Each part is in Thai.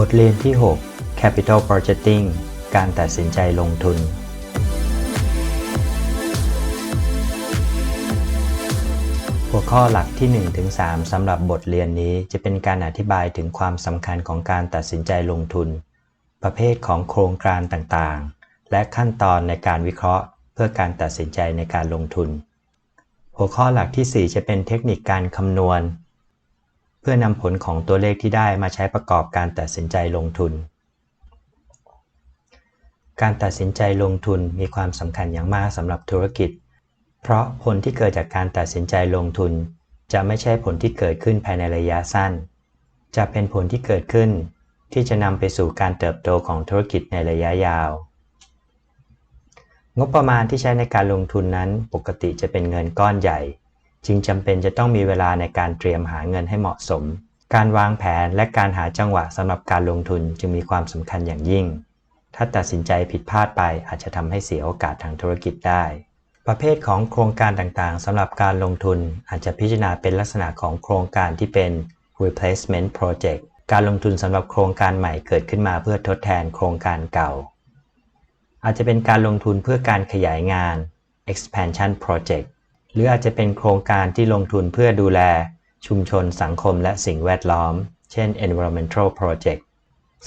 บทเรียนที่ 6 Capital Budgeting การตัดสินใจลงทุน หัวข้อหลักที่ 1-3สำหรับบทเรียนนี้จะเป็นการอธิบายถึงความสำคัญของการตัดสินใจลงทุน ประเภทของโครงการต่างๆ และขั้นตอนในการวิเคราะห์เพื่อการตัดสินใจในการลงทุน หัวข้อหลักที่ 4 จะเป็นเทคนิคการคำนวณ พื่อนำผลของตัวเลขที่ได้มาใช้ประกอบการตัดสินใจลงทุน การตัดสินใจลงทุนมีความสำคัญอย่างมากสำหรับธุรกิจ เพราะผลที่เกิดจากการตัดสินใจลงทุน จะไม่ใช่ผลที่เกิดขึ้นภายในระยะสั้น จะเป็นผลที่เกิดขึ้น ที่จะนำไปสู่การเติบโตของธุรกิจในระยะยาว งบประมาณที่ใช้ในการลงทุนนั้นปกติจะเป็นเงินก้อนใหญ่ จึงจำเป็นจะต้องมีเวลาในการเตรียมหาเงินให้เหมาะสม การวางแผนและการหาจังหวะสำหรับการลงทุนจึงมีความสำคัญอย่างยิ่ง ถ้าตัดสินใจผิดพลาดไปอาจจะทำให้เสียโอกาสทางธุรกิจได้ ประเภทของโครงการต่างๆสำหรับการลงทุนอาจจะพิจารณาเป็นลักษณะของโครงการที่เป็น replacement project การลงทุนสำหรับโครงการใหม่เกิดขึ้นมาเพื่อทดแทนโครงการเก่า อาจจะเป็นการลงทุนเพื่อการขยายงาน expansion project หรืออาจจะเป็นโครงการที่ลงทุนเพื่อดูแล ชุมชนสังคมและสิ่งแวดล้อม เช่น environmental project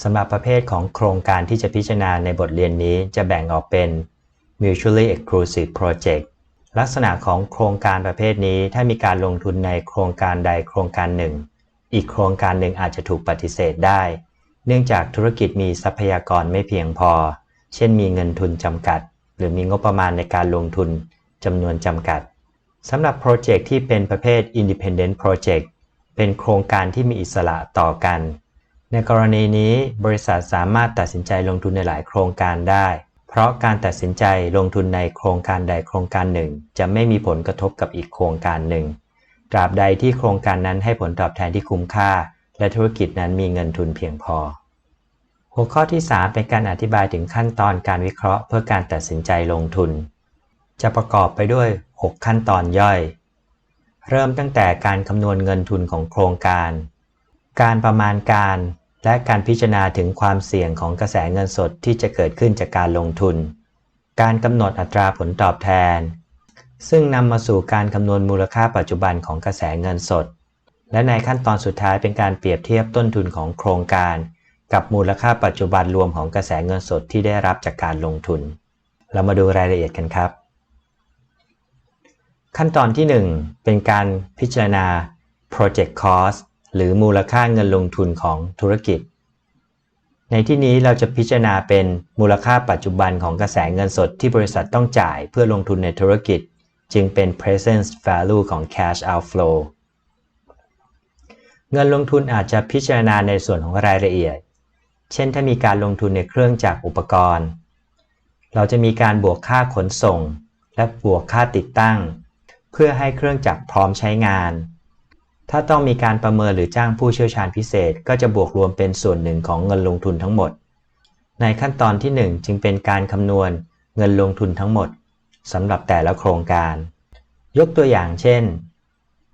สำหรับประเภทของโครงการที่จะพิจารณาในบทเรียนนี้จะแบ่งออกเป็น mutually exclusive project ลักษณะของโครงการประเภทนี้ถ้ามีการลงทุนในโครงการใดโครงการหนึ่ง อีกโครงการหนึ่งอาจจะถูกปฏิเสธได้ เนื่องจากธุรกิจมีทรัพยากรไม่เพียงพอ เช่นมีเงินทุนจำกัด หรือมีงบประมาณในการลงทุนจำนวนจำกัด สำหรับโปรเจกต์ที่เป็นประเภท independent project เป็นโครงการที่มีอิสระต่อกัน ในกรณีนี้บริษัทสามารถตัดสินใจลงทุนในหลายโครงการได้ เพราะการตัดสินใจลงทุนในโครงการใดโครงการหนึ่ง จะไม่มีผลกระทบกับอีกโครงการหนึ่ง ตราบใดที่โครงการนั้นให้ผลตอบแทนที่คุ้มค่า และธุรกิจนั้นมีเงินทุนเพียงพอ หัวข้อที่ 3 เป็นการอธิบายถึงขั้นตอนการวิเคราะห์ เพื่อการตัดสินใจลงทุน จะประกอบไปด้วย 6 ขั้นตอนย่อย เริ่มตั้งแต่การคำนวณเงินทุนของโครงการ การประมาณการและการพิจารณาถึงความเสี่ยงของกระแสเงินสดที่จะเกิดขึ้นจากการลงทุน การกำหนดอัตราผลตอบแทน ซึ่งนำมาสู่การคำนวณมูลค่าปัจจุบันของกระแสเงินสด และในขั้นตอนสุดท้ายเป็นการเปรียบเทียบต้นทุนของโครงการ กับมูลค่าปัจจุบันรวมของกระแสเงินสดที่ได้รับจากการลงทุน เรามาดูรายละเอียดกันครับ ขั้นตอนที่ 1 เป็นการพิจารณา project cost หรือมูลค่าเงินลงทุนของธุรกิจ ในที่นี้เราจะพิจารณาเป็นมูลค่าปัจจุบันของกระแสเงินสดที่บริษัทต้องจ่ายเพื่อลงทุนในธุรกิจ จึงเป็น present value ของ cash outflow เงินลงทุนอาจจะพิจารณาในส่วนของรายละเอียด เช่นถ้ามีการลงทุนในเครื่องจักรอุปกรณ์ เราจะมีการบวกค่าขนส่ง และบวกค่าติดตั้ง พื่อให้เครื่องจักรพร้อมใช้งาน ถ้าต้องมีการประเมินหรือจ้างผู้เชี่ยวชาญพิเศษ ก็จะบวกรวมเป็นส่วนหนึ่งของเงินลงทุนทั้งหมด ในขั้นตอนที่ 1 จึงเป็นการคำนวณเงินลงทุนทั้งหมดสำหรับแต่ละโครงการ ยกตัวอย่างเช่น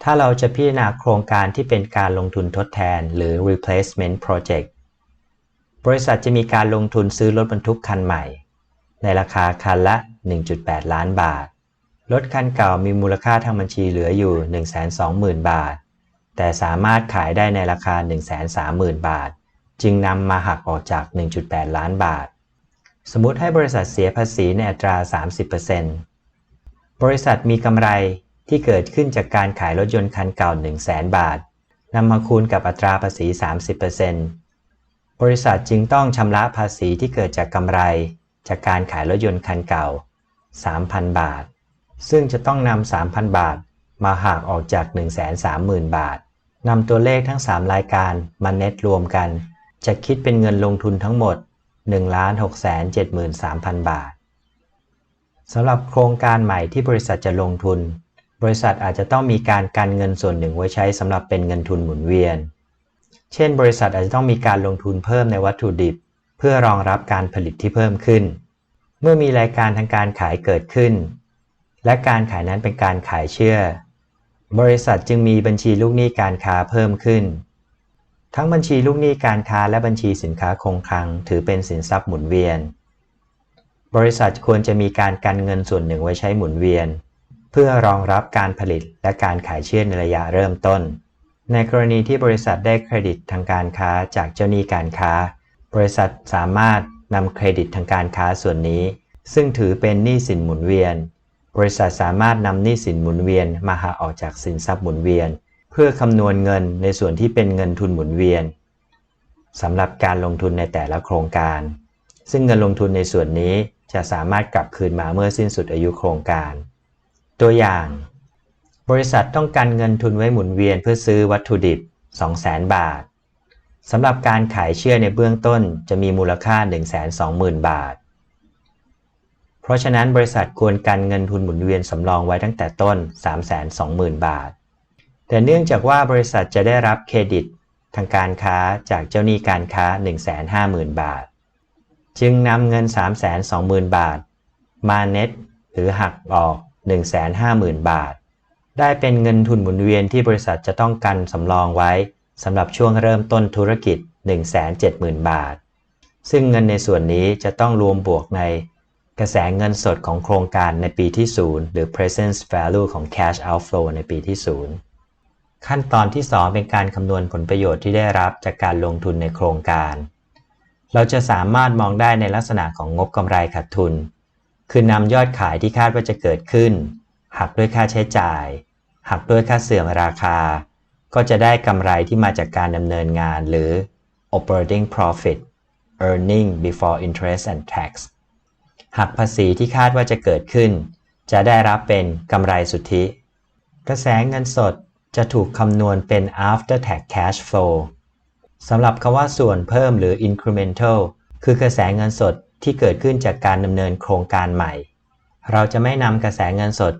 ถ้าเราจะพิจารณาโครงการที่เป็นการลงทุนทดแทนหรือ replacement project บริษัทจะมีการลงทุนซื้อรถบรรทุกคันใหม่ ในราคาคันละ 1.8 ล้านบาท รถคันเก่ามีมูลค่าทางบัญชีเหลืออยู่ 120,000 บาท แต่สามารถขายได้ในราคา 130,000 บาท จึงนำมาหักออกจาก 1.8 ล้านบาท สมมติให้บริษัทเสียภาษีในอัตรา 30%บริษัทมีกำไรที่เกิดขึ้นจากการขายรถยนต์คันเก่า 100,000 บาทนำมาคูณกับอัตราภาษี 30%บริษัทจึงต้องชำระภาษีที่เกิดจากกำไร จากการขายรถยนต์คันเก่า 3,000 บาท ซึ่งจะต้องนำ 3,000 บาท มาหักออกจาก 130,000 บาท นำตัวเลขทั้ง 3 รายการมาเน็ตรวมกัน จะคิดเป็นเงินลงทุนทั้งหมด 1,673,000 บาทสำหรับโครงการใหม่ที่บริษัทจะลงทุน บริษัทอาจจะต้องมีการกันเงินส่วนหนึ่งไว้ใช้สำหรับเป็นเงินทุนหมุนเวียน เช่น บริษัทอาจจะต้องมีการลงทุนเพิ่มในวัตถุดิบ เพื่อรองรับการผลิตที่เพิ่มขึ้น เมื่อมีรายการทางการขายเกิดขึ้น และการขายนั้นเป็นการขายเชื่อ บริษัทจึงมีบัญชีลูกหนี้การค้าเพิ่มขึ้น ทั้งบัญชีลูกหนี้การค้าและบัญชีสินค้าคงคลัง ถือเป็นสินทรัพย์หมุนเวียน บริษัทควรจะมีการกันเงินส่วนหนึ่งไว้ใช้หมุนเวียน เพื่อรองรับการผลิตและการขายเชื่อในระยะเริ่มต้น ในกรณีที่บริษัทได้เครดิตทางการค้าจากเจ้าหนี้การค้า บริษัทสามารถนำเครดิตทางการค้าส่วนนี้ ซึ่งถือเป็นหนี้สินหมุนเวียน บริษัทสามารถนำหนี้สินหมุนเวียนมาหักออกจากสินทรัพย์หมุนเวียน เพื่อคำนวณเงินในส่วนที่เป็นเงินทุนหมุนเวียนสำหรับการลงทุนในแต่ละโครงการ ซึ่งเงินลงทุนในส่วนนี้จะสามารถกลับคืนมาเมื่อสิ้นสุดอายุโครงการ ตัวอย่าง บริษัทต้องการเงินทุนไว้หมุนเวียนเพื่อซื้อวัตถุดิบ 200,000 บาทสำหรับการขายเชื่อในเบื้องต้นจะมีมูลค่า 120,000 บาท เพราะฉะนั้นบริษัทควรกันเงินทุนหมุนเวียนสำรองไว้ตั้งแต่ต้น 320,000 บาท แต่เนื่องจากว่าบริษัทจะได้รับเครดิตทางการค้าจากเจ้าหนี้การค้า 150,000 บาท จึงนำเงิน 320,000 บาท มาเน็ตหรือหักออก 150,000 บาท ได้เป็นเงินทุนหมุนเวียนที่บริษัทจะต้องกันสำรองไว้สำหรับช่วงเริ่มต้นธุรกิจ 170,000 บาท ซึ่งเงินในส่วนนี้จะต้องรวมบวกใน กระแสเงินสดของโครงการในปีที่ 0 หรือ present value ของ cash outflow ในปีที่ 0 ขั้นตอนที่ 2 เป็นการคำนวณผลประโยชน์ที่ได้รับจากการลงทุนในโครงการ เราจะสามารถมองได้ในลักษณะของงบกำไรขาดทุน คือนำยอดขายที่คาดว่าจะเกิดขึ้น หักด้วยค่าใช้จ่าย หักด้วยค่าเสื่อมราคา ก็จะได้กำไรที่มาจากการดำเนินงานหรือ operating profit earning before interest and tax หักภาษีที่คาดว่าจะเกิดขึ้น จะได้รับเป็นกำไรสุทธิ กระแสเงินสดจะถูกคำนวณเป็น after tax cash flow สำหรับคำว่าส่วนเพิ่มหรือ incremental คือกระแสเงินสดที่เกิดขึ้นจากการดำเนินโครงการใหม่ เราจะไม่นำกระแสเงินสด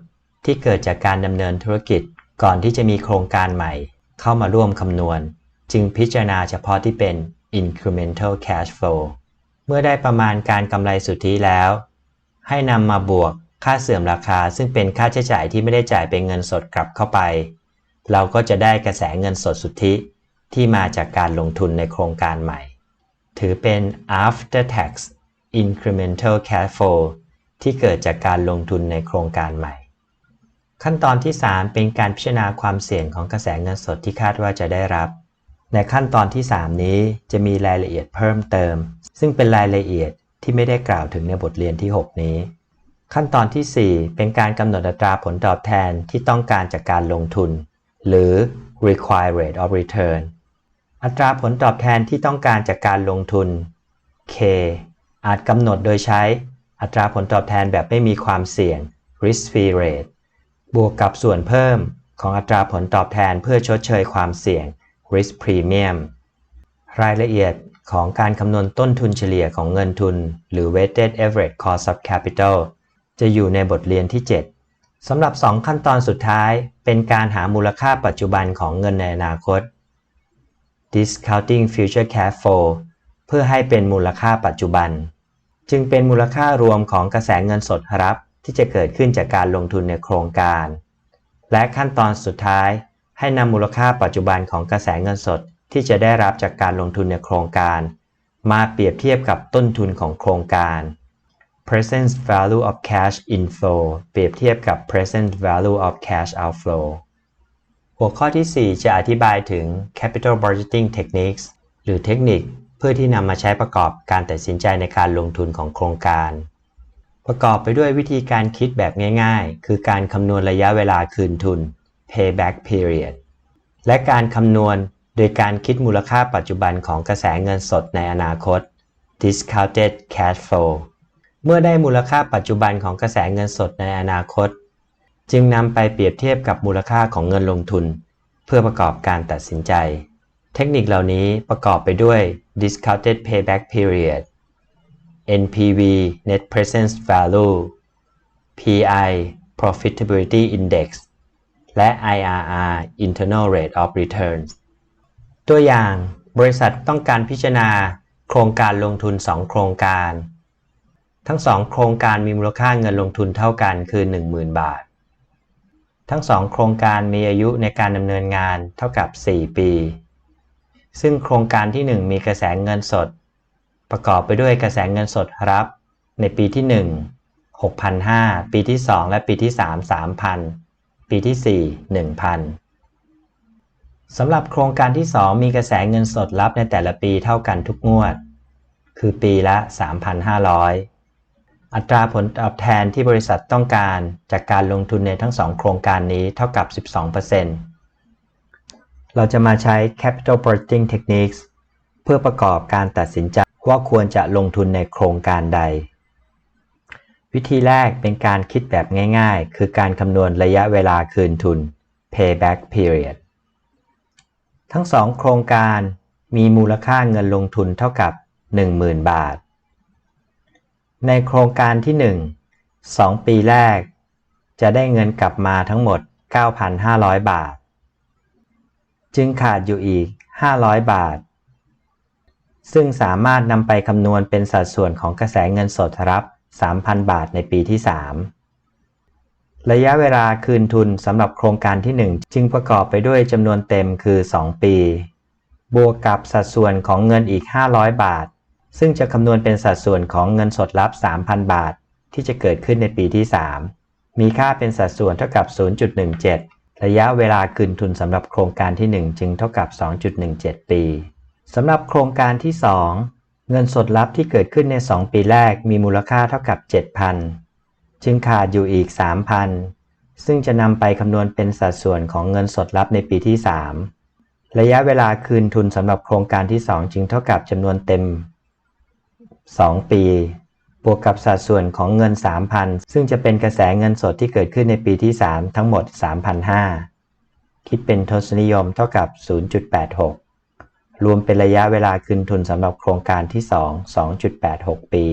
ที่เกิดจากการดำเนินธุรกิจก่อนที่จะมีโครงการใหม่ เข้ามาร่วมคำนวณ จึงพิจารณาเฉพาะที่เป็น incremental cash flow เมื่อได้ประมาณการกำไรสุทธิแล้ว ให้นำมาบวกค่าเสื่อมราคา ซึ่งเป็นค่าใช้จ่ายที่ไม่ได้จ่ายเป็นเงินสดกลับเข้าไป เราก็จะได้กระแสเงินสดสุทธิที่มาจากการลงทุนในโครงการใหม่ ถือเป็น after tax incremental cash flow ที่เกิดจากการลงทุนในโครงการใหม่ ขั้นตอนที่ 3 เป็นการพิจารณาความเสี่ยงของกระแสเงินสดที่คาดว่าจะได้รับ ในขั้นตอนที่ 3 นี้จะมีรายละเอียดเพิ่มเติม ซึ่งเป็นรายละเอียดที่ไม่ได้กล่าวถึงในบทเรียนที่ 6 นี้ ขั้นตอนที่ 4 เป็นการกำหนดอัตราผลตอบแทนที่ต้องการจากการลงทุน หรือ required rate of return อัตราผลตอบแทนที่ต้องการจากการลงทุน K อาจกำหนดโดยใช้ อัตราผลตอบแทนแบบไม่มีความเสี่ยง risk free rate บวกกับส่วนเพิ่มของอัตราผลตอบแทนเพื่อชดเชยความเสี่ยง risk premium รายละเอียดของการคำนวณต้นทุนเฉลี่ยของเงินทุน หรือ weighted average cost of capital จะอยู่ในบทเรียนที่ 7 สำหรับ 2 ขั้นตอนสุดท้าย เป็นการหามูลค่าปัจจุบันของเงินในอนาคต discounting future cash flow เพื่อให้เป็นมูลค่าปัจจุบัน จึงเป็นมูลค่ารวมของกระแสเงินสดรับที่จะเกิดขึ้นจากการลงทุนในโครงการ และขั้นตอนสุดท้าย ให้นำมูลค่าปัจจุบันของกระแสเงินสดที่จะได้รับจากการลงทุนในโครงการ มาเปรียบเทียบกับต้นทุนของโครงการ present value of cash inflow เปรียบเทียบกับ present value of cash outflow หัวข้อที่ 4 จะอธิบายถึง capital budgeting techniques หรือเทคนิคเพื่อที่นำมาใช้ประกอบการตัดสินใจในการลงทุนของโครงการ ประกอบไปด้วยวิธีการคิดแบบง่าย ๆ คือการคำนวณระยะเวลาคืนทุน payback period และการคำนวณโดยการคิดมูลค่าปัจจุบันของกระแสเงินสดในอนาคต discounted cash flow เมื่อได้มูลค่าปัจจุบันของกระแสเงินสดในอนาคต จึงนำไปเปรียบเทียบกับมูลค่าของเงินลงทุน เพื่อประกอบการตัดสินใจ เทคนิคเหล่านี้ประกอบไปด้วย discounted payback period NPV Net Present Value PI Profitability Index และ IRR Internal Rate of Returns ตัวอย่างบริษัทต้องการพิจารณาโครงการลงทุน 2 โครงการ ทั้ง 2 โครงการมีมูลค่าเงินลงทุนเท่ากันคือ 10,000 บาท ทั้ง 2 โครงการมีอายุในการดำเนินงานเท่ากับ 4 ปี ซึ่งโครงการที่ 1 มีกระแสเงินสด ประกอบไปด้วยกระแสเงินสดรับ ในปีที่ 1 6,500 ปีที่ 2 และปีที่ 3 3,000 ปีที่ 4 1,000 สำหรับโครงการที่ 2 มีกระแสเงินสดรับในแต่ละปีเท่ากันทุกงวด คือปีละ 3,500 อัตราผลตอบแทนที่บริษัทต้องการจากการลงทุนในทั้งสองโครงการนี้เท่ากับ 12%เราจะมาใช้ Capital Budgeting Techniques เพื่อประกอบการตัดสินใจว่าควรจะลงทุนในโครงการใด วิธีแรกเป็นการคิดแบบง่ายๆ คือการคำนวณระยะเวลาคืนทุน Payback Period ทั้งสองโครงการมีมูลค่าเงินลงทุนเท่ากับ 10,000 บาท ในโครงการที่ 1 2 ปีแรก จะได้เงินกลับมาทั้งหมด 9,500 บาท จึงขาดอยู่อีก 500 บาท ซึ่งสามารถนำไปคำนวณเป็นสัดส่วนของกระแสเงินสดรับ 3,000 บาทในปีที่ 3 ระยะเวลาคืนทุนสำหรับโครงการที่ 1 จึงประกอบไปด้วยจำนวนเต็มคือ 2 ปี บวกกับสัดส่วนของเงินอีก 500 บาท ซึ่งจะคำนวณเป็นสัดส่วนของเงินสดรับ 3,000 บาท ที่จะเกิดขึ้นในปีที่ 3 มีค่าเป็นสัดส่วนเท่ากับ 0.17 ระยะเวลาคืนทุนสำหรับโครงการที่ 1 จึงเท่ากับ 2.17 ปีสำหรับโครงการที่ 2 เงินสดรับที่เกิดขึ้นใน 2 ปีแรกมีมูลค่าเท่ากับ 7,000 จึงขาดอยู่อีก 3,000 ซึ่งจะนำไปคำนวณเป็นสัดส่วนของเงินสดรับในปีที่ 3 ระยะเวลาคืนทุนสำหรับโครงการที่ 2 จึงเท่ากับจำนวนเต็ม 2 ปี บวกกับสัดส่วนของเงิน 3,000 ซึ่งจะเป็นกระแสเงินสดที่เกิดขึ้นในปีที่ 3 ทั้งหมด 3,500 คิดเป็นทศนิยมเท่ากับ 0.86 รวมเป็นระยะเวลาคืนทุนสำหรับโครงการที่ 2 2.86 ปี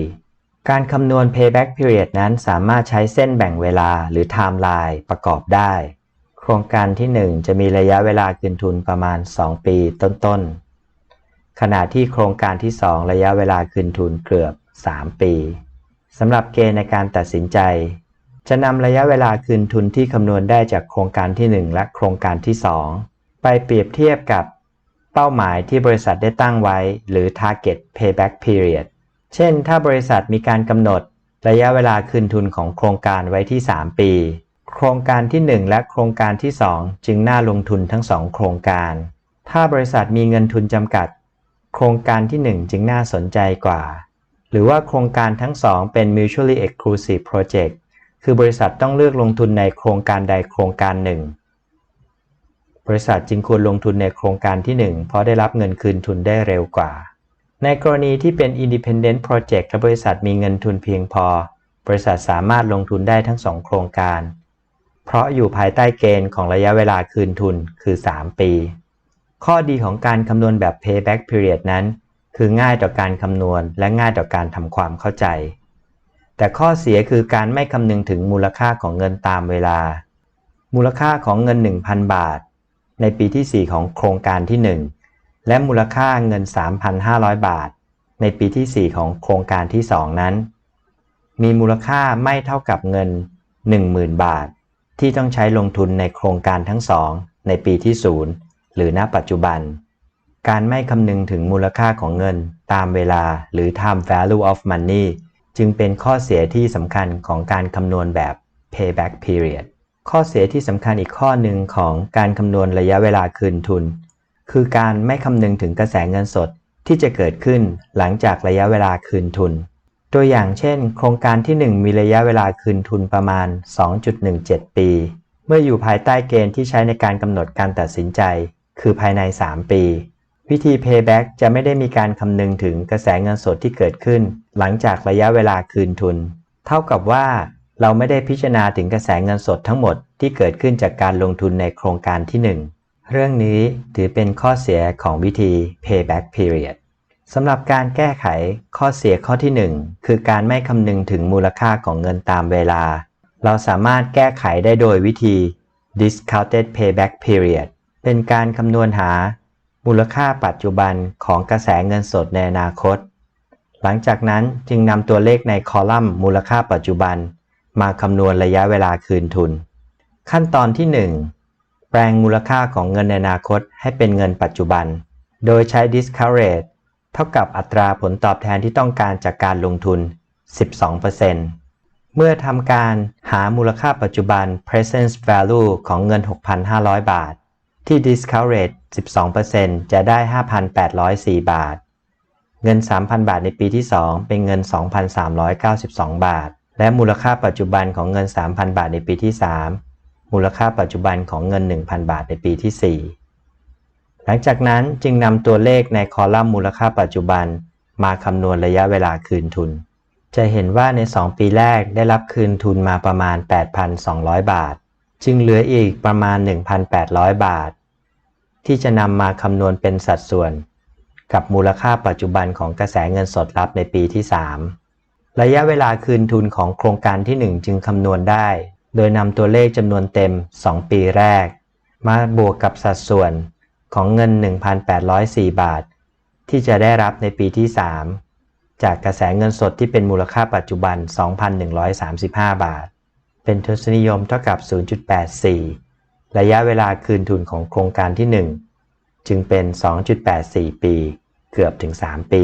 การคำนวณ payback period นั้นสามารถใช้เส้นแบ่งเวลาหรือ timeline ประกอบได้ โครงการที่ 1 จะมีระยะเวลาคืนทุนประมาณ 2 ปีต้นๆ ขณะที่โครงการที่ 2 ระยะเวลาคืนทุนเกือบ 3 ปีสำหรับเกณฑ์ในการตัดสินใจ จะนำระยะเวลาคืนทุนที่คำนวณได้จากโครงการที่ 1 และโครงการที่ 2 ไปเปรียบเทียบกับ เป้าหมายที่บริษัทได้ตั้งไว้ หรือ target payback period เช่น ถ้าบริษัทมีการกำหนด ระยะเวลาคืนทุนของโครงการไว้ที่ 3 ปี โครงการที่ 1 และโครงการที่ 2 จึงน่าลงทุนทั้ง 2 โครงการ ถ้าบริษัทมีเงินทุนจำกัด โครงการที่ 1 จึงน่าสนใจกว่า หรือว่าโครงการทั้ง 2 เป็น mutually exclusive project คือบริษัทต้องเลือกลงทุนในโครงการใดโครงการหนึ่ง บริษัทจึงควรลงทุนในโครงการที่ 1 เพราะได้รับเงินคืนทุนได้เร็วกว่า ในกรณีที่เป็น independent project และบริษัทมีเงินทุนเพียงพอ บริษัทสามารถลงทุนได้ทั้ง 2 โครงการ เพราะอยู่ภายใต้เกณฑ์ของระยะเวลาคืนทุนคือ 3 ปี ข้อดีของการคำนวณแบบ payback period นั้น คือง่ายต่อการคำนวณและง่ายต่อการทำความเข้าใจ แต่ข้อเสียคือการไม่คำนึงถึงมูลค่าของเงินตามเวลา มูลค่าของเงิน 1,000 บาท ในปีที่ 4 ของโครงการที่ 1 และมูลค่าเงิน 3,500 บาท ในปีที่ 4 ของโครงการที่ 2 นั้น มีมูลค่าไม่เท่ากับเงิน 10,000 บาท ที่ต้องใช้ลงทุนในโครงการทั้งสองในปีที่ 0 หรือณปัจจุบัน การไม่คำนึงถึงมูลค่าของเงินตามเวลาหรือ time value of money จึงเป็นข้อเสียที่สำคัญของการคำนวณแบบ payback period ข้อเสียที่สำคัญอีกข้อหนึ่งของการคำนวณระยะเวลาคืนทุน คือการไม่คำนึงถึงกระแสเงินสดที่จะเกิดขึ้นหลังจากระยะเวลาคืนทุน ตัวอย่างเช่น โครงการที่ 1 มีระยะเวลาคืนทุนประมาณ 2.17 ปี เมื่ออยู่ภายใต้เกณฑ์ที่ใช้ในการกำหนดการตัดสินใจ คือภายใน 3 ปี วิธี payback จะไม่ได้มีการคำนึงถึงกระแสเงินสดที่เกิดขึ้น หลังจากระยะเวลาคืนทุน เท่ากับว่า เราไม่ได้พิจารณาถึงกระแสเงินสดทั้งหมดที่เกิดขึ้นจากการลงทุนในโครงการที่ 1 เรื่องนี้ถือเป็นข้อเสียของวิธี payback period สำหรับการแก้ไขข้อเสียข้อที่ 1 คือการไม่คำนึงถึงมูลค่าของเงินตามเวลา เราสามารถแก้ไขได้โดยวิธี discounted payback period เป็นการคำนวณหา มูลค่าปัจจุบันของกระแสเงินสดในอนาคต หลังจากนั้นจึงนำตัวเลขในคอลัมน์มูลค่าปัจจุบัน มาคำนวณระยะเวลาคืนทุน ขั้นตอนที่ 1 แปลงมูลค่าของเงินในอนาคตให้เป็นเงินปัจจุบัน โดยใช้ discount rate เท่ากับอัตราผลตอบแทนที่ต้องการจากการลงทุน 12%เมื่อทำการหามูลค่าปัจจุบัน present value ของเงิน 6,500 บาท ที่ discount rate 12%จะได้ 5,804 บาท เงิน 3,000 บาทในปีที่ 2 เป็นเงิน 2,392 บาท และมูลค่าปัจจุบันของเงิน 3,000 บาทในปีที่ 3 มูลค่าปัจจุบันของเงิน 1,000 บาทในปีที่ 4 หลังจากนั้นจึงนำตัวเลขในคอลัมน์มูลค่าปัจจุบัน มาคำนวณระยะเวลาคืนทุน จะเห็นว่าใน 2 ปีแรกได้รับคืนทุนมาประมาณ 8,200 บาท จึงเหลืออีกประมาณ 1,800 บาท ที่จะนำมาคำนวณเป็นสัดส่วน กับมูลค่าปัจจุบันของกระแสเงินสดรับในปีที่ 3 ระยะเวลาคืนทุนของโครงการที่ 1 จึงคำนวณได้ โดยนำตัวเลขจำนวนเต็ม 2 ปีแรก มาบวกกับสัดส่วนของเงิน 1,804 บาท ที่จะได้รับในปีที่ 3 จากกระแสเงินสดที่เป็นมูลค่าปัจจุบัน 2,135 บาท เป็นทศนิยมเท่ากับ 0.84 ระยะเวลาคืนทุนของโครงการที่ 1 จึงเป็น 2.84 ปี เกือบถึง 3 ปี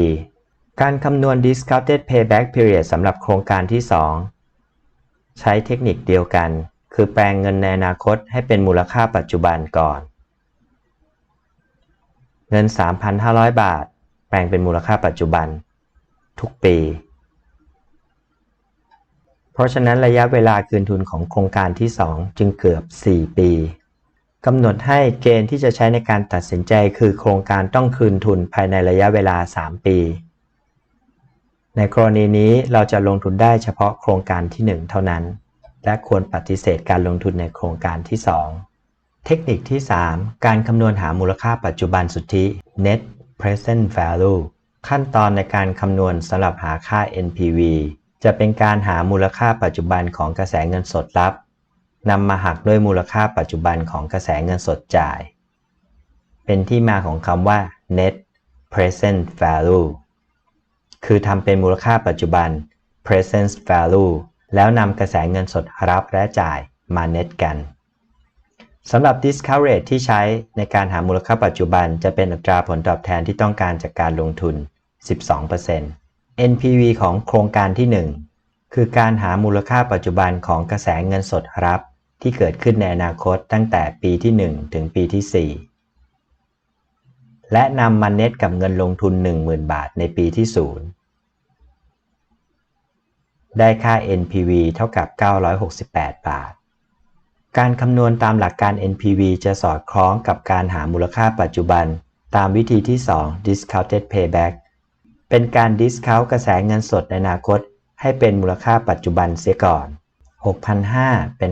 การคำนวณ discounted payback period สำหรับโครงการที่ 2 ใช้เทคนิคเดียวกัน คือแปลงเงินในอนาคตให้เป็นมูลค่าปัจจุบันก่อน เงิน 3,500 บาท แปลงเป็นมูลค่าปัจจุบัน ทุกปี เพราะฉะนั้นระยะเวลาคืนทุนของโครงการที่ 2 จึงเกือบ 4 ปีกำหนดให้เกณฑ์ที่จะใช้ในการตัดสินใจคือโครงการต้องคืนทุนภายในระยะเวลา 3 ปี ในกรณีนี้เราจะลงทุนได้เฉพาะโครงการที่ 1 เท่านั้น และควรปฏิเสธการลงทุนในโครงการที่ 2 เทคนิคที่ 3 การคำนวณหามูลค่าปัจจุบันสุทธิ net present value ขั้นตอนในการคำนวณสำหรับหาค่า NPV จะเป็นการหามูลค่าปัจจุบันของกระแสเงินสดรับนำมาหักด้วยมูลค่าปัจจุบันของกระแสเงินสดจ่าย เป็นที่มาของคำว่า net present value คือทำเป็นมูลค่าปัจจุบัน present value แล้วนำกระแสเงินสดรับและจ่ายมา net กันสำหรับ discount rate ที่ใช้ในการหามูลค่าปัจจุบัน จะเป็นอัตราผลตอบแทนที่ต้องการจากการลงทุน 12% NPV ของโครงการที่ 1 คือการหามูลค่าปัจจุบันของกระแสเงินสดรับ ที่เกิดขึ้นในอนาคตตั้งแต่ปีที่ 1 ถึงปีที่ 4 และนำมาเน็ตกับเงินลงทุน 10,000 บาทในปีที่ 0 ได้ค่า NPV เท่ากับ 968 บาท การคำนวณตามหลักการ NPV จะสอดคล้องกับการหามูลค่าปัจจุบัน ตามวิธีที่ 2 discounted payback เป็นการ discount กระแสเงินสดในอนาคต ให้เป็นมูลค่าปัจจุบันเสียก่อน 6,500 เป็น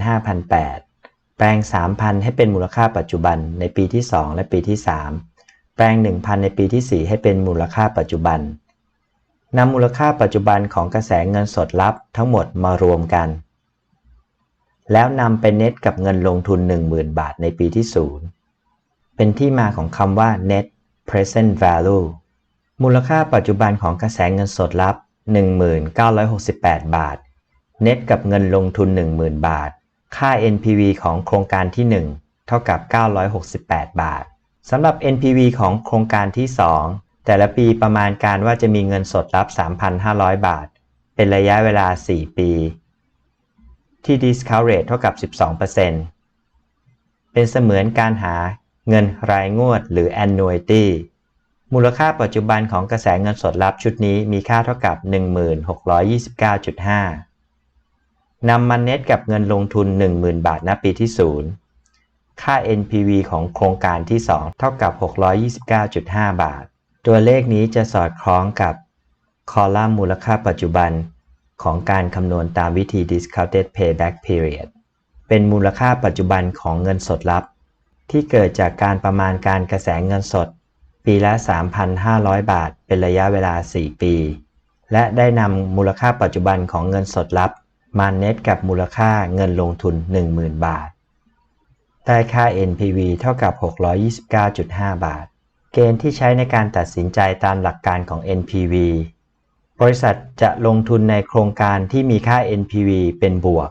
5,800 แปลง 3,000 ให้เป็นมูลค่าปัจจุบันในปีที่ 2 และปีที่ 3 แปลง 1,000 ในปีที่ 4 ให้เป็นมูลค่าปัจจุบันนำมูลค่าปัจจุบันของกระแสเงินสดรับทั้งหมดมารวมกัน แล้วนำไปเน็ตกับเงินลงทุน 10,000 บาทในปีที่ 0 เป็นที่มาของคำว่า net present value มูลค่าปัจจุบันของกระแสเงินสดรับ 1968 บาท เน็ตกับเงินลงทุน 10,000 บาท ค่า NPV ของโครงการที่ 1 เท่ากับ 968 บาท สำหรับ NPV ของโครงการที่ 2 แต่ละปีประมาณการว่าจะมีเงินสดรับ 3,500 บาท เป็นระยะเวลา 4 ปี ที่ discount rate เท่ากับ 12%เป็นเสมือนการหาเงินรายงวดหรือ annuity มูลค่าปัจจุบันของกระแสเงินสดรับชุดนี้มีค่าเท่ากับ 1629.5นำมาเน็ตกับเงินลงทุน 10,000 บาทณปีที่ 0 ค่า NPV ของโครงการที่ 2 เท่ากับ 629.5 บาท ตัวเลขนี้จะสอดคล้องกับคอลัมน์มูลค่าปัจจุบันของการคำนวณตามวิธี discounted payback period เป็นมูลค่าปัจจุบันของเงินสดรับ ที่เกิดจากการประมาณการกระแสเงินสด ปีละ 3,500 บาท เป็นระยะเวลา 4 ปี และได้นำมูลค่าปัจจุบันของเงินสดรับ มาเน็ตกับมูลค่าเงินลงทุน 10,000 บาท ได้ค่า NPV เท่ากับ 629.5 บาท เกณฑ์ที่ใช้ในการตัดสินใจตามหลักการของ NPV บริษัทจะลงทุนในโครงการที่มีค่า NPV เป็นบวก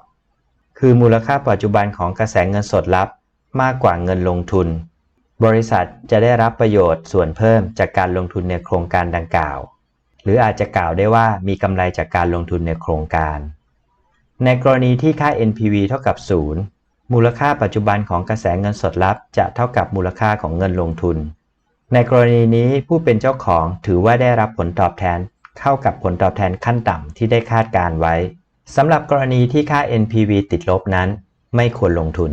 คือมูลค่าปัจจุบันของกระแสเงินสดรับมากกว่าเงินลงทุน บริษัทจะได้รับประโยชน์ส่วนเพิ่มจากการลงทุนในโครงการดังกล่าว หรืออาจจะกล่าวได้ว่ามีกำไรจากการลงทุนในโครงการ ในกรณีที่ค่า NPV เท่ากับ 0 มูลค่าปัจจุบันของกระแสเงินสดลับจะเท่ากับมูลค่าของเงินลงทุน ในกรณีนี้ผู้เป็นเจ้าของถือว่าได้รับผลตอบแทนเข้ากับผลตอบแทนขั้นต่ำที่ได้คาดการไว้สำหรับกรณีที่ค่า NPV ติดลบนั้น ไม่ควรลงทุน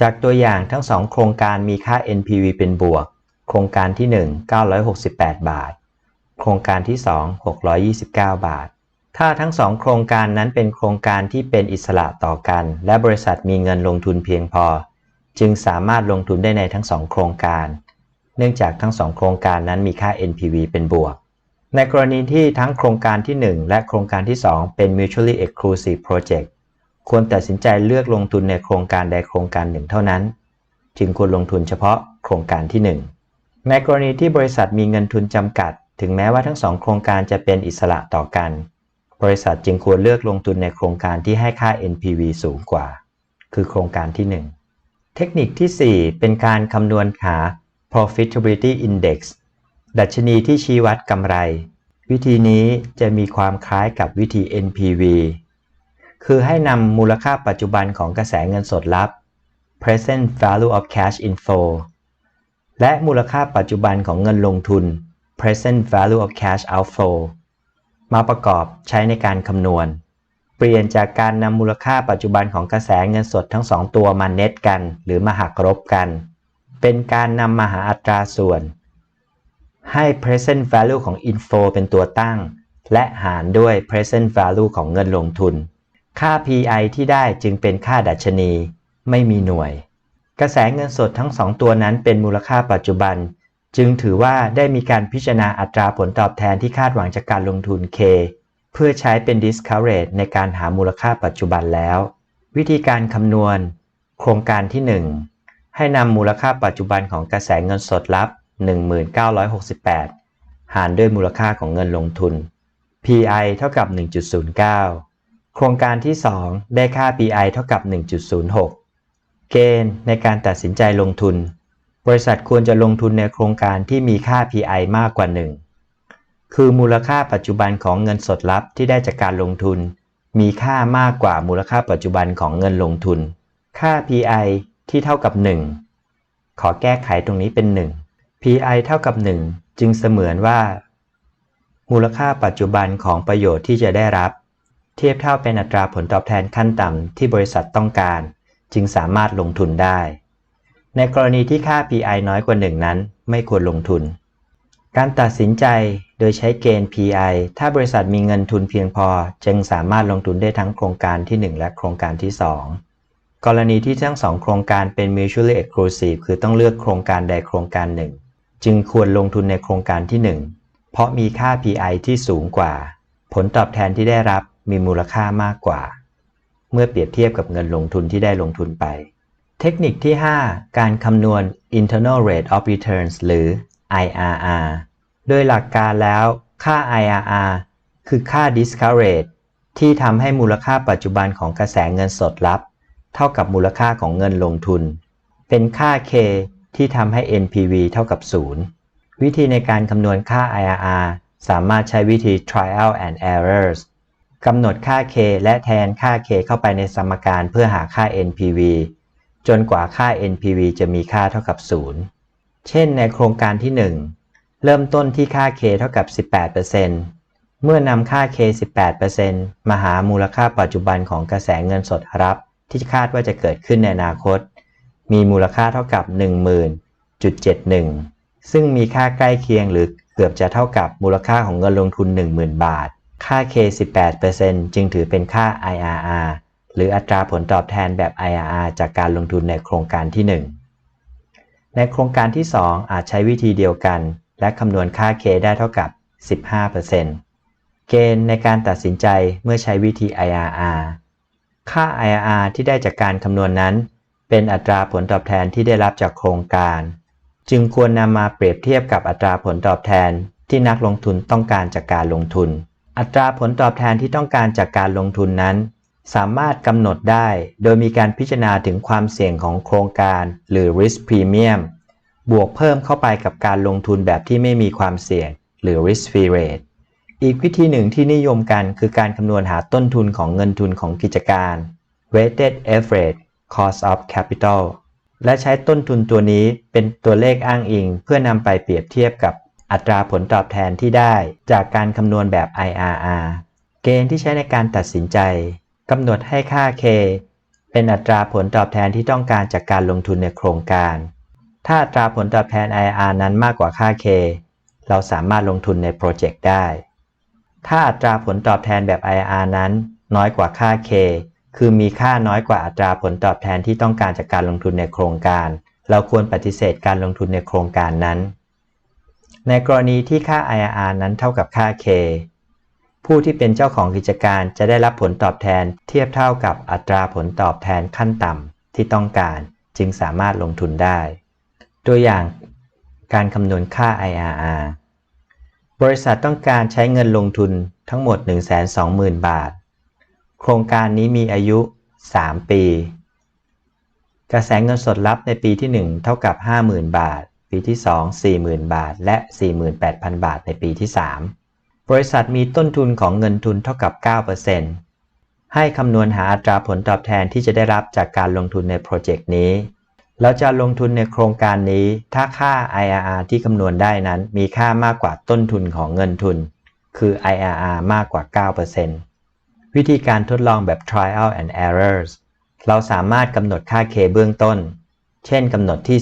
จากตัวอย่างทั้งสองโครงการมีค่า NPV เป็นบวก โครงการที่ 1 968 บาท โครงการที่ 2 629 บาท ถ้าทั้งสองโครงการนั้นเป็นโครงการที่เป็นอิสระต่อกัน และบริษัทมีเงินลงทุนเพียงพอ จึงสามารถลงทุนได้ในทั้งสองโครงการ เนื่องจากทั้งสองโครงการนั้นมีค่า NPV เป็นบวก ในกรณีที่ทั้งโครงการที่ 1 และโครงการที่ 2 เป็น mutually exclusive project ควรตัดสินใจเลือกลงทุนในโครงการใดโครงการหนึ่งเท่านั้น จึงควรลงทุนเฉพาะโครงการที่ 1 ในกรณีที่บริษัทมีเงินทุนจำกัด ถึงแม้ว่าทั้งสองโครงการจะเป็นอิสระต่อกัน บริษัทจึงควรเลือกลงทุนในโครงการที่ให้ค่า NPV สูงกว่า คือโครงการที่ 1 เทคนิคที่ 4 เป็นการคำนวณหา profitability index ดัชนีที่ชี้วัดกำไร วิธีนี้จะมีความคล้ายกับวิธี NPV คือให้นำมูลค่าปัจจุบันของกระแสเงินสดลับ present value of cash inflow และมูลค่าปัจจุบันของเงินลงทุน present value of cash outflow มาประกอบใช้ในการคำนวณ เปลี่ยนจากการนำมูลค่าปัจจุบันของกระแสเงินสดทั้งสองตัวมาเน็ตกัน หรือมาหักลบกัน เป็นการนำมาหาอัตราส่วน ให้ present value ของ info เป็นตัวตั้ง และหารด้วย present value ของเงินลงทุน ค่า PI ที่ได้จึงเป็นค่าดัชนี ไม่มีหน่วย กระแสเงินสดทั้งสองตัวนั้นเป็นมูลค่าปัจจุบัน จึงถือว่าได้มีการพิจารณาอัตราผลตอบแทนที่คาดหวังจากการลงทุน K เพื่อใช้เป็น discount rate ในการหามูลค่าปัจจุบันแล้ว วิธีการคำนวณ โครงการที่ 1 ให้นำมูลค่าปัจจุบันของกระแสเงินสดลับ 1968 หารด้วยมูลค่าของเงินลงทุน PI เท่ากับ 1.09 โครงการที่ 2 ได้ค่า PI เท่ากับ 1.06 เกณฑ์ในการตัดสินใจลงทุน บริษัทควรจะลงทุนในโครงการที่มีค่า PI มากกว่า 1 คือมูลค่าปัจจุบันของเงินสดลับที่ได้จากการลงทุน มีค่ามากกว่ามูลค่าปัจจุบันของเงินลงทุน ค่า PI ที่เท่ากับ 1 ขอแก้ไขตรงนี้เป็น 1 PI เท่ากับ 1 จึงเสมือนว่า มูลค่าปัจจุบันของประโยชน์ที่จะได้รับ เทียบเท่าเป็นอัตราผลตอบแทนขั้นต่ำที่บริษัทต้องการ จึงสามารถลงทุนได้ ในกรณีที่ค่า PI น้อยกว่า 1 นั้น ไม่ควรลงทุน การตัดสินใจโดยใช้เกณฑ์ PI ถ้าบริษัทมีเงินทุนเพียงพอ จึงสามารถลงทุนได้ทั้งโครงการที่ 1 และโครงการที่ 2 กรณีที่ทั้งสองโครงการเป็น mutually exclusive คือต้องเลือกโครงการใดโครงการหนึ่ง จึงควรลงทุนในโครงการที่ 1 เพราะมีค่า PI ที่สูงกว่า ผลตอบแทนที่ได้รับมีมูลค่ามากกว่า เมื่อเปรียบเทียบกับเงินลงทุนที่ได้ลงทุนไป เทคนิคที่ 5 การคำนวณ internal rate of returns หรือ IRR โดยหลักการแล้วค่า IRR คือค่า discount rate ที่ทำให้มูลค่าปัจจุบันของกระแสเงินสดลับ เท่ากับมูลค่าของเงินลงทุน เป็นค่า K ที่ทำให้ NPV เท่ากับ 0 วิธีในการคำนวณค่า IRR สามารถใช้วิธี trial and errors กำหนดค่า K และแทนค่า K เข้าไปในสมการเพื่อหาค่า NPV จนกว่าค่า NPV จะมีค่าเท่ากับ 0 เช่นในโครงการที่ 1 เริ่มต้นที่ค่า K เท่ากับ 18%เมื่อนำค่า K 18%มาหามูลค่าปัจจุบันของกระแสเงินสดรับ ที่คาดว่าจะเกิดขึ้นในอนาคต มีมูลค่าเท่ากับ 10,000.71 ซึ่งมีค่าใกล้เคียงหรือเกือบจะเท่ากับมูลค่าของเงินลงทุน 10,000 บาท ค่า K 18%จึงถือเป็นค่า IRR หรืออัตราผลตอบแทนแบบ IRR จากการลงทุนในโครงการที่ 1 ในโครงการที่ 2 อาจใช้วิธีเดียวกัน และคำนวณค่า K ได้เท่ากับ 15%เกณฑ์ในการตัดสินใจเมื่อใช้วิธี IRR ค่า IRR ที่ได้จากการคำนวณนนั้น เป็นอัตราผลตอบแทนที่ได้รับจากโครงการ จึงควรนำมาเปรียบเทียบกับอัตราผลตอบแทนที่นักลงทุนต้องการจากการลงทุน อัตราผลตอบแทนที่ต้องการจากการลงทุนนั้น สามารถกำหนดได้โดยมีการพิจารณาถึงความเสี่ยงของโครงการ หรือ risk premium บวกเพิ่มเข้าไปกับการลงทุนแบบที่ไม่มีความเสี่ยง หรือ risk free rate อีกวิธีหนึ่งที่นิยมกันคือการคำนวณหาต้นทุนของเงินทุนของกิจการ weighted average cost of capital และใช้ต้นทุนตัวนี้เป็นตัวเลขอ้างอิง เพื่อนำไปเปรียบเทียบกับอัตราผลตอบแทนที่ได้จากการคำนวณแบบ IRR เกณฑ์ที่ใช้ในการตัดสินใจ กำหนดให้ค่า K เป็นอัตราผลตอบแทนที่ต้องการจากการลงทุนในโครงการ ถ้าอัตราผลตอบแทน IRR นั้นมากกว่าค่า K เราสามารถลงทุนในโปรเจกต์ได้ ถ้าอัตราผลตอบแทนแบบ IRR นั้น น้อยกว่าค่า K คือมีค่าน้อยกว่าอัตราผลตอบแทนที่ต้องการจากการลงทุนในโครงการ เราควรปฏิเสธการลงทุนในโครงการนั้น ในกรณีที่ค่า IRR นั้นเท่ากับค่า K ผู้ที่เป็นเจ้าของกิจการจะได้รับผลตอบแทนเทียบเท่ากับอัตราผลตอบแทนขั้นต่ำที่ต้องการจึงสามารถลงทุนได้ ตัวอย่างการคำนวณค่า IRR บริษัทต้องการใช้เงินลงทุนทั้งหมด 120,000 บาท โครงการนี้มีอายุ 3 ปี กระแสเงินสดรับในปีที่ 1 เท่ากับ 50,000 บาท ปีที่ 2 40,000 บาท และ 48,000 บาทในปีที่ 3 บริษัทมีต้นทุนของเงินทุนเท่ากับ 9%ให้คำนวณหาอัตราผลตอบแทนที่จะได้รับจากการลงทุนในโปรเจกต์นี้ เราจะลงทุนในโครงการนี้ ถ้าค่า IRR ที่คำนวณได้นั้น มีค่ามากกว่าต้นทุนของเงินทุน คือ IRR มากกว่า 9%วิธีการทดลองแบบ trial and errors เราสามารถกำหนดค่า K เบื้องต้น เช่นกำหนดที่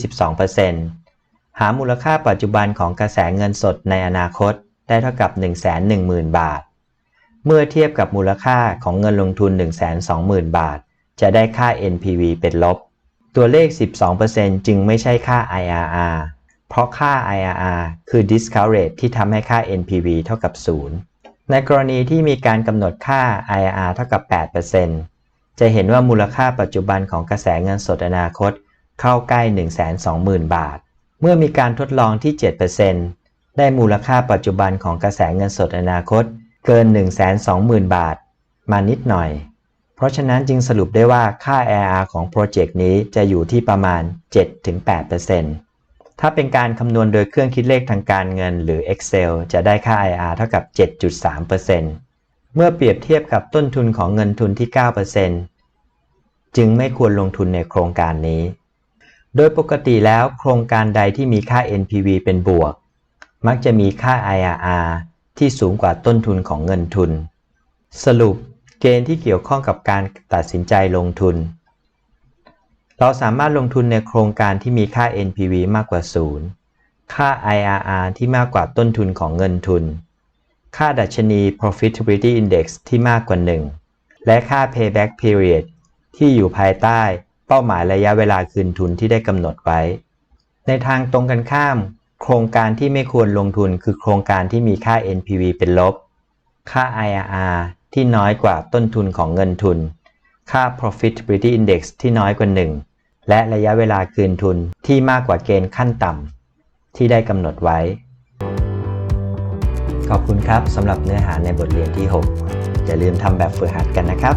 12%หามูลค่าปัจจุบันของกระแสเงินสดในอนาคต ได้เท่ากับ 110,000 บาท เมื่อเทียบกับมูลค่าของเงินลงทุน 120,000 บาท จะได้ค่า NPV เป็นลบ ตัวเลข 12%จึงไม่ใช่ค่า IRR เพราะค่า IRR คือ discount rate ที่ทำให้ค่า NPV เท่ากับ 0 ในกรณีที่มีการกำหนดค่า IRR เท่ากับ 8%จะเห็นว่ามูลค่าปัจจุบันของกระแสเงินสดอนาคตเข้าใกล้ 120,000 บาท เมื่อมีการทดลองที่ 7% ได้มูลค่าปัจจุบันของกระแสเงินสดอนาคต เกิน 120,000 บาท มานิดหน่อย เพราะฉะนั้นจึงสรุปได้ว่าค่า IRR ของโปรเจกต์นี้จะอยู่ที่ประมาณ 7-8%ถ้าเป็นการคำนวณโดยเครื่องคิดเลขทางการเงินหรือ Excel จะได้ค่า IRR เท่ากับ 7.3%เมื่อเปรียบเทียบกับต้นทุนของเงินทุนที่ 9%จึงไม่ควรลงทุนในโครงการนี้ โดยปกติแล้วโครงการใดที่มีค่า NPV เป็นบวก มักจะมีค่า IRR ที่สูงกว่าต้นทุนของเงินทุน สรุปเกณฑ์ที่เกี่ยวข้องกับการตัดสินใจลงทุน เราสามารถลงทุนในโครงการที่มีค่า NPV มากกว่า 0 ค่า IRR ที่มากกว่าต้นทุนของเงินทุน ค่าดัชนี Profitability Index ที่มากกว่า 1 และค่า Payback Period ที่อยู่ภายใต้เป้าหมายระยะเวลาคืนทุนที่ได้กำหนดไว้ ในทางตรงกันข้าม โครงการที่ไม่ควรลงทุนคือโครงการที่มีค่า NPV เป็นลบ ค่า IRR ที่น้อยกว่าต้นทุนของเงินทุน ค่า Profitability Index ที่น้อยกว่า 1 และระยะเวลาคืนทุนที่มากกว่าเกณฑ์ขั้นต่ำที่ได้กำหนดไว้ ขอบคุณครับสำหรับเนื้อหาในบทเรียนที่ 6 อย่าลืมทำแบบฝึกหัดกันนะครับ